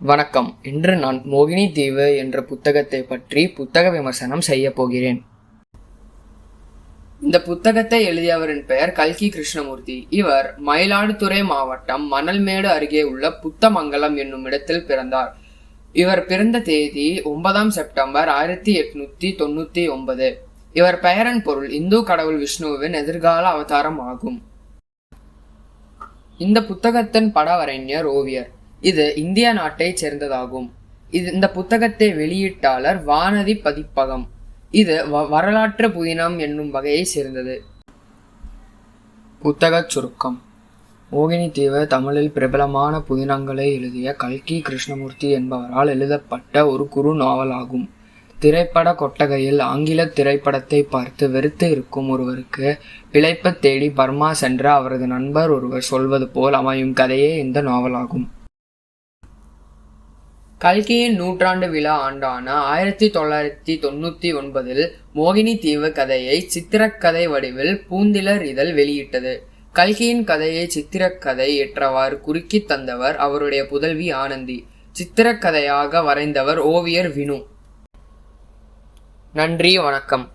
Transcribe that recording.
வணக்கம். இன்று நான் மோகினி தீவு என்ற புத்தகத்தை பற்றி புத்தக விமர்சனம் செய்ய போகிறேன். இந்த புத்தகத்தை எழுதியவரின் பெயர் கல்கி கிருஷ்ணமூர்த்தி. இவர் மயிலாடுதுறை மாவட்டம் மணல்மேடு அருகே உள்ள புத்தமங்கலம் என்னும் இடத்தில் பிறந்தார். இவர் பிறந்த தேதி ஒன்பதாம் செப்டம்பர் ஆயிரத்தி எட்நூத்தி தொண்ணூத்தி ஒன்பது. இவர் பெயரன் பொருள் இந்து கடவுள் விஷ்ணுவின் எதிர்கால அவதாரம் ஆகும். இந்த புத்தகத்தின் படவரைஞர் ஓவியர். இது இந்திய நாட்டைச் சேர்ந்ததாகும். இது இந்த புத்தகத்தை வெளியிட்டாளர் வானதி பதிப்பகம். இது வ- வரலாற்று புதினம் என்னும் வகையை சேர்ந்தது. புத்தகச் சுருக்கம். மோகினித்தீவு தமிழில் பிரபலமான புதினங்களை எழுதிய கல்கி கிருஷ்ணமூர்த்தி என்பவரால் எழுதப்பட்ட ஒரு குறு நாவலாகும். திரைப்பட கொட்டகையில் ஆங்கில திரைப்படத்தை பார்த்து வெறுத்து இருக்கும் ஒருவருக்கு பிழைப்பு தேடி பர்மா சென்ற அவரது நண்பர் ஒருவர் சொல்வது போல் அமையும் கதையே இந்த நாவலாகும். கல்கியின் நூற்றாண்டு விழா ஆண்டான ஆயிரத்தி தொள்ளாயிரத்தி தொண்ணூத்தி ஒன்பதில் மோகினி தீவு கதையை சித்திரக்கதை வடிவில் பூந்திலர் இதழ் வெளியிட்டது. கல்கியின் கதையை சித்திரக்கதை ஏற்றவாறு குறுக்கித் தந்தவர் அவருடைய புதல்வி ஆனந்தி. சித்திரக்கதையாக வரைந்தவர் ஓவியர் வினு. நன்றி வணக்கம்.